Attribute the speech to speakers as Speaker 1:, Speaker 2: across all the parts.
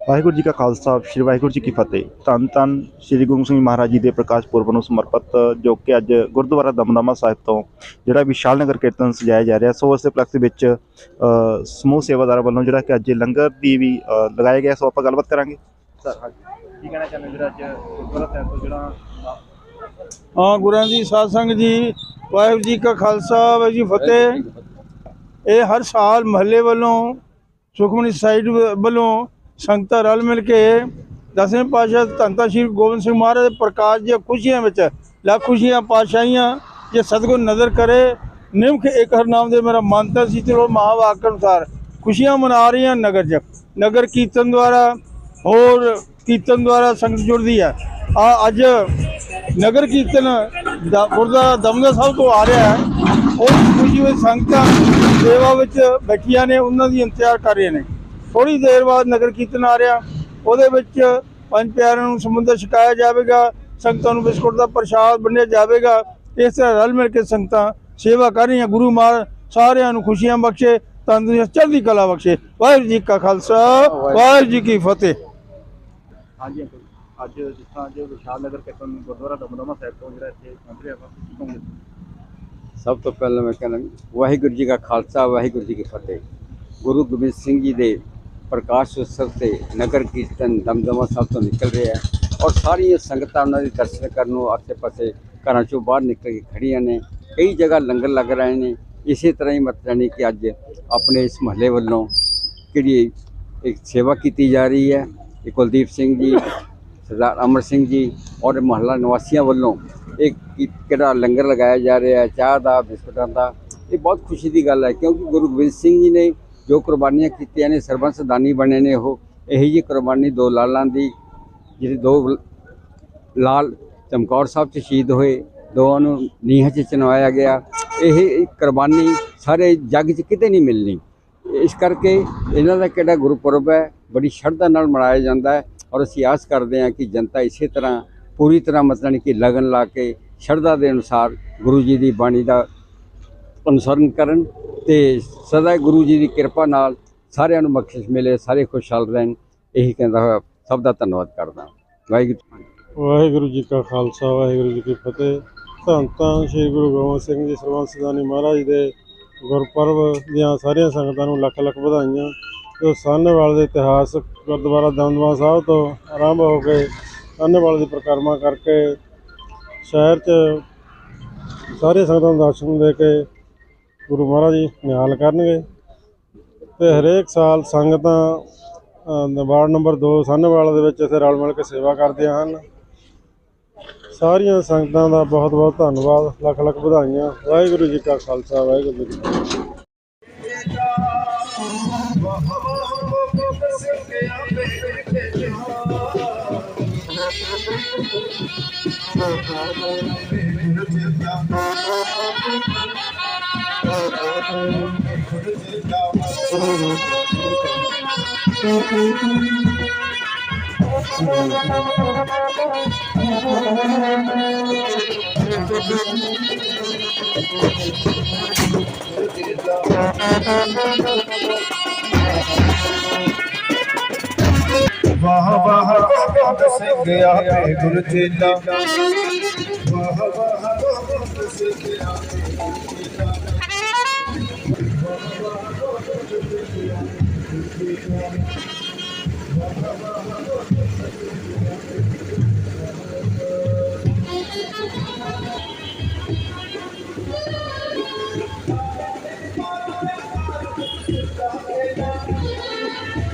Speaker 1: ਵਾਹਿਗੁਰੂ ਜੀ ਕਾ ਖਾਲਸਾ ਸ੍ਰੀ ਵਾਹਿਗੁਰੂ ਜੀ ਕੀ ਫਤਿਹ। ਧੰਨ ਧੰਨ ਸ੍ਰੀ ਗੁਰੂ ਸਿੰਘ ਮਹਾਰਾਜ ਜੀ ਦੇ ਪ੍ਰਕਾਸ਼ ਪੁਰਬ ਨੂੰ ਸਮਰਪਿਤ ਜੋ ਕਿ ਅੱਜ ਗੁਰਦੁਆਰਾ ਦਮਦਮਾ ਸਾਹਿਬ ਤੋਂ ਜਿਹੜਾ ਵਿਸ਼ਾਲ ਨਗਰ ਕੀਰਤਨ ਸਜਾਇਆ ਜਾ ਰਿਹਾ ਸੋ ਉਸ ਦੇ ਪਲਕਸ ਵਿੱਚ ਸਮੂਹ ਸੇਵਾਦਾਰਾਂ ਵੱਲੋਂ ਜਿਹੜਾ ਕਿ ਅੱਜ ਲੰਗਰ ਦੀ ਵੀ ਲਗਾਇਆ ਗਿਆ ਸੋ ਆਪਾਂ ਗੱਲਬਾਤ ਕਰਾਂਗੇ। ਸਰ ਹਾਂਜੀ। ਕੀ ਕਹਿਣਾ ਚਾਹੁੰਦੇ ਜਿਹੜਾ ਅੱਜ ਗੁਰਦੁਆਰਾ ਸਾਹਿਬ ਤੋਂ ਜਿਹੜਾ
Speaker 2: ਹਾਂ ਗੁਰਾਂ ਦੀ ਸਾਧ ਸੰਗਤ ਜੀ ਵਾਹਿਗੁਰੂ ਜੀ ਕਾ ਖਾਲਸਾ ਵਾਹਿਗੁਰੂ ਜੀ ਫਤਿਹ। ਇਹ ਹਰ ਸਾਲ ਮਹੱਲੇ ਵੱਲੋਂ ਸੁਖਮਨੀ ਸਾਈਡ ਵੱਲੋਂ ਸੰਗਤਾਂ ਰਲ ਮਿਲ ਕੇ ਦਸਵੇਂ ਪਾਤਸ਼ਾਹ ਧੰਨ ਸ਼੍ਰੀ ਗੋਬਿੰਦ ਸਿੰਘ ਮਹਾਰਾਜ ਦੇ ਪ੍ਰਕਾਸ਼ ਦੀਆਂ ਖੁਸ਼ੀਆਂ ਵਿੱਚ ਲੱਖ ਖੁਸ਼ੀਆਂ, ਪਾਤਸ਼ਾਹੀਆਂ ਜੇ ਸਤਿਗੁਰ ਨਜ਼ਰ ਕਰੇ, ਨਿਮਖ ਇੱਕ ਹਰ ਨਾਮ ਦੇ ਮੇਰਾ ਮੰਤਰ ਸੀ ਚਲੋ ਮਹਾਵਾਕ ਅਨੁਸਾਰ ਖੁਸ਼ੀਆਂ ਮਨਾ ਰਹੀਆਂ ਨਗਰ ਚ ਨਗਰ ਕੀਰਤਨ ਦੁਆਰਾ ਹੋਰ ਕੀਰਤਨ ਦੁਆਰਾ ਸੰਗਤ ਜੁੜਦੀ ਹੈ। ਆ ਅੱਜ ਨਗਰ ਕੀਰਤਨ ਦਾ ਗੁਰਦੁਆਰਾ ਦਮਦਮਾ ਸਾਹਿਬ ਤੋਂ ਆ ਰਿਹਾ ਹੈ। ਉਹ ਖੁਸ਼ੀ ਵਿੱਚ ਸੰਗਤਾਂ ਸੇਵਾ ਵਿੱਚ ਬੈਠੀਆਂ ਨੇ, ਉਹਨਾਂ ਦੀ ਇੰਤਜ਼ਾਰ ਕਰ ਰਹੀਆਂ ਨੇ। ਥੋੜੀ ਦੇਰ ਬਾਅਦ ਨਗਰ ਕੀਰਤਨ ਆ ਰਿਹਾ। ਉਹਦੇ ਵਿੱਚ ਪੰਜ ਪਿਆਰਿਆਂ ਨੂੰ ਸਮੁੰਦਰ ਛਕਾਇਆ ਜਾਵੇਗਾ। ਸੰਗਤਾਂ ਨੂੰ ਬਿਸਕੁਟ ਦਾ ਪ੍ਰਸ਼ਾਦ ਵੰਡਿਆ ਜਾਵੇਗਾ। ਇਸ ਤਰ੍ਹਾਂ ਰਲ ਮਿਲ ਕੇ ਸੰਗਤਾਂ ਸੇਵਾ ਕਰ ਰਹੀਆਂ। ਗੁਰੂ ਮਹਾਰਾਜ ਸਾਰਿਆਂ ਨੂੰ ਖੁਸ਼ੀਆਂ ਬਖਸ਼ੇ ਤੰਦਰੁਸਤ ਚੜ੍ਹਦੀ ਕਲਾ ਬਖਸ਼ੇ। ਵਾਹਿਗੁਰੂ ਜੀ ਕਾ ਖਾਲਸਾ ਵਾਹਿਗੁਰੂ ਜੀ ਕੀ ਫਤਿਹ।
Speaker 1: ਹਾਂਜੀ ਅੰਕਲ ਅੱਜ ਜਿਸ ਤਰ੍ਹਾਂ ਅੱਜ ਵਿਸ਼ਾਲ ਨਗਰ ਕੀਰਤਨ ਗੁਰਦੁਆਰਾ ਦਮਦਮਾ ਸਾਹਿਬ ਤੋਂ ਜਿਹੜਾ ਇੱਥੇ ਪਹੁੰਚ ਰਿਹਾ ਵਾ ਕੀ ਕਹੋਗੇ?
Speaker 3: ਸਭ ਤੋਂ ਪਹਿਲਾਂ ਮੈਂ ਕਹਿੰਦਾ ਵਾਹਿਗੁਰੂ ਜੀ ਕਾ ਖਾਲਸਾ ਵਾਹਿਗੁਰੂ ਜੀ ਕੀ ਫਤਿਹ। ਗੁਰੂ ਗੋਬਿੰਦ ਸਿੰਘ ਜੀ ਦੇ ਪ੍ਰਕਾਸ਼ ਉਤਸਵ ਤੇ ਨਗਰ ਕੀਰਤਨ ਦਮਦਮਾ ਸਾਹਿਬ ਤੋਂ ਨਿਕਲ ਰਿਹਾ ਹੈ ਔਰ ਸਾਰੀਆਂ ਸੰਗਤਾਂ ਉਹਨਾਂ ਦੇ ਦਰਸ਼ਨ ਕਰਨ ਨੂੰ ਆਸੇ-ਪਾਸੇ ਘਰਾਂ ਚੋਂ ਬਾਹਰ ਨਿਕਲ ਕੇ ਖੜੀਆਂ ਨੇ। ਕਈ ਜਗ੍ਹਾ ਲੰਗਰ ਲੱਗ ਰਹੇ ਨੇ। ਇਸੇ ਤਰ੍ਹਾਂ ਹੀ ਮਤਲਬ ਨਹੀਂ ਕਿ ਅੱਜ ਆਪਣੇ ਇਸ ਮਹੱਲੇ ਵੱਲੋਂ ਕਿਹੜੀ ਇੱਕ ਸੇਵਾ ਕੀਤੀ ਜਾ ਰਹੀ ਹੈ। ਇਹ ਕੁਲਦੀਪ ਸਿੰਘ ਜੀ, ਸਰਦਾਰ ਅਮਰ ਸਿੰਘ ਜੀ ਔਰ ਮਹੱਲਾ ਨਿਵਾਸੀਆਂ ਵੱਲੋਂ ਇੱਕ ਕਿਹੜਾ ਲੰਗਰ ਲਗਾਇਆ ਜਾ ਰਿਹਾ ਹੈ, ਚਾਹ ਦਾ, ਬਿਸਕੁਟਾਂ ਦਾ, ਇਹ ਬਹੁਤ ਖੁਸ਼ੀ ਦੀ ਗੱਲ ਹੈ ਕਿਉਂਕਿ ਗੁਰੂ ਗੋਬਿੰਦ ਸਿੰਘ ਜੀ ਨੇ ਜੋ ਕੁਰਬਾਨੀਆਂ ਕੀਤੀਆਂ ਨੇ ਸਰਬੰਸ ਦਾਨੀ ਬਣੇ ਨੇ ਉਹ, ਇਹੀ ਜੀ ਕੁਰਬਾਨੀ ਦੋ ਲਾਲਾਂ ਦੀ, ਜਿਹੜੇ ਦੋ ਲਾਲ ਚਮਕੌਰ ਸਾਹਿਬ ਚ ਸ਼ਹੀਦ ਹੋਏ, ਦੋਵਾਂ ਨੂੰ ਨੀਹਾਂ 'ਚ ਚਨਵਾਇਆ ਗਿਆ। ਇਹ ਕੁਰਬਾਨੀ ਸਾਰੇ ਜੱਗ 'ਚ ਕਿਤੇ ਨਹੀਂ ਮਿਲਣੀ। ਇਸ ਕਰਕੇ ਇਹਨਾਂ ਦਾ ਕਿਹੜਾ ਗੁਰਪੁਰਬ ਹੈ, ਬੜੀ ਸ਼ਰਧਾ ਨਾਲ ਮਨਾਇਆ ਜਾਂਦਾ ਹੈ ਔਰ ਅਸੀਂ ਆਸ ਕਰਦੇ ਹਾਂ ਕਿ ਜਨਤਾ ਇਸੇ ਤਰ੍ਹਾਂ, ਪੂਰੀ ਤਰ੍ਹਾਂ ਮਤਲਬ ਕਿ ਲਗਨ ਲਾ ਕੇ ਸ਼ਰਧਾ ਦੇ ਅਨੁਸਾਰ ਗੁਰੂ ਜੀ ਦੀ ਬਾਣੀ ਦਾ ਅਨੁਸਰਨ ਕਰਨ ਤੇ ਸਦਾ ਗੁਰੂ ਜੀ ਦੀ ਕਿਰਪਾ ਨਾਲ ਸਾਰਿਆਂ ਨੂੰ ਬਖਸ਼ਿਸ਼ ਮਿਲੇ, ਸਾਰੇ ਖੁਸ਼ਹਾਲ ਰਹਿਣ। ਇਹੀ ਕਹਿੰਦਾ ਹੋਇਆ, ਸਭ ਦਾ ਧੰਨਵਾਦ ਕਰਦਾ ਵਾਹਿਗੁਰੂ
Speaker 2: ਵਾਹਿਗੁਰੂ ਜੀ ਕਾ ਖਾਲਸਾ, ਵਾਹਿਗੁਰੂ ਜੀ ਕੀ ਫਤਿਹ। ਧੰਨ ਧੰਨ ਸ੍ਰੀ ਗੁਰੂ ਗੋਬਿੰਦ ਸਿੰਘ ਜੀ ਸਰਬੰਸ ਦਾਨੀ ਮਹਾਰਾਜ ਦੇ ਗੁਰਪੁਰਬ ਦੀਆਂ ਸਾਰੀਆਂ ਸੰਗਤਾਂ ਨੂੰ ਲੱਖ ਲੱਖ ਵਧਾਈਆਂ। ਜੋ ਸਾਹਨੇਵਾਲ ਦੇ ਇਤਿਹਾਸ ਗੁਰਦੁਆਰਾ ਦਮਦਮਾ ਸਾਹਿਬ ਤੋਂ ਆਰੰਭ ਹੋ ਕੇ ਸਾਹਨੇਵਾਲ ਦੀ ਪ੍ਰਕਰਮਾ ਕਰਕੇ ਸ਼ਹਿਰ 'ਚ ਸਾਰੀਆਂ ਸੰਗਤਾਂ ਨੂੰ ਦਰਸ਼ਨ ਦੇ ਕੇ ਗੁਰੂ ਮਹਾਰਾਜ ਜੀ ਨਿਹਾਲ ਕਰਨਗੇ। ਤੇ ਹਰੇਕ ਸਾਲ ਸੰਗਤਾਂ ਵਾਰਡ ਨੰਬਰ 2 ਸਾਹਨੇਵਾਲ ਦੇ ਵਿੱਚ ਇੱਥੇ ਰਲ ਮਿਲ ਕੇ ਸੇਵਾ ਕਰਦੀਆਂ ਹਨ। ਸਾਰੀਆਂ ਸੰਗਤਾਂ ਦਾ ਬਹੁਤ ਬਹੁਤ ਧੰਨਵਾਦ। ਲੱਖ ਲੱਖ ਵਧਾਈਆਂ। ਵਾਹਿਗੁਰੂ ਜੀ ਕਾ ਖਾਲਸਾ, ਵਾਹਿਗੁਰੂ ਜੀ ਕੀ ਫਤਿਹ।
Speaker 4: ਵਾਹ ਵਾਹ ਗੋਬਿੰਦ ਸਿੰਘ ਆਪੇ ਗੁਰ ਵਾਹ ਵਾਹ Gobind Singh
Speaker 5: Thank you.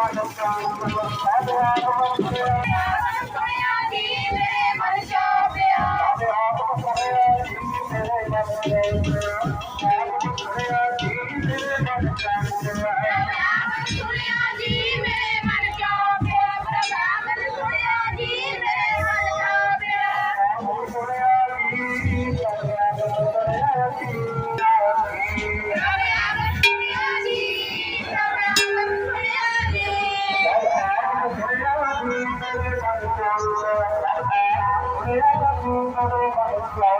Speaker 5: I don't care.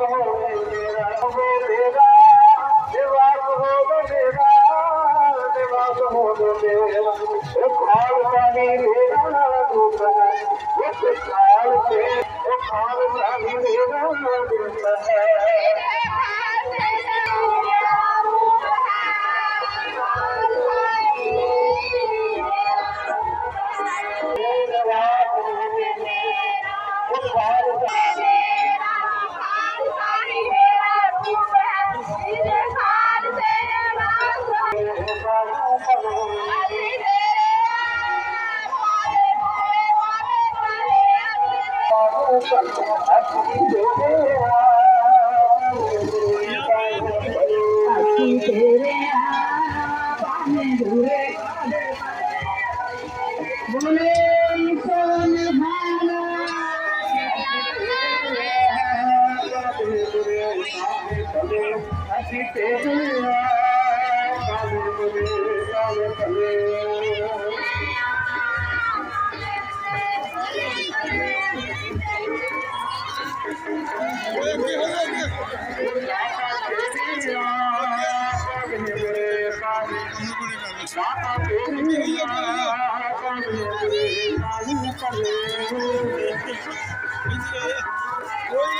Speaker 5: واس هورا ڏي بکاري بکاري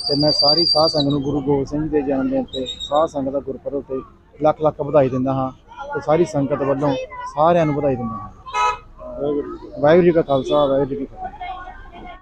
Speaker 5: ਤੇ
Speaker 6: ਮੈਂ ਸਾਰੀ ਸਾਧ ਸੰਗਤ ਨੂੰ ਗੁਰੂ ਗੋਬਿੰਦ ਸਿੰਘ ਦੇ ਜਨਮ ਦਿਨ ਤੇ ਸਾਧ ਸੰਗਤ ਦਾ ਗੁਰਪੁਰਬ ਤੇ ਲੱਖ ਲੱਖ ਵਧਾਈ ਦਿੰਦਾ ਹਾਂ ਤੇ ਸਾਰੀ ਸੰਗਤ ਵੱਲੋਂ ਸਾਰਿਆਂ ਨੂੰ ਵਧਾਈ ਦਿੰਦਾ ਹਾਂ। ਵਾਹਿਗੁਰੂ ਜੀ ਕਾ ਖਾਲਸਾ ਵਾਹਿਗੁਰੂ ਜੀ ਕੀ ਫਤਿਹ।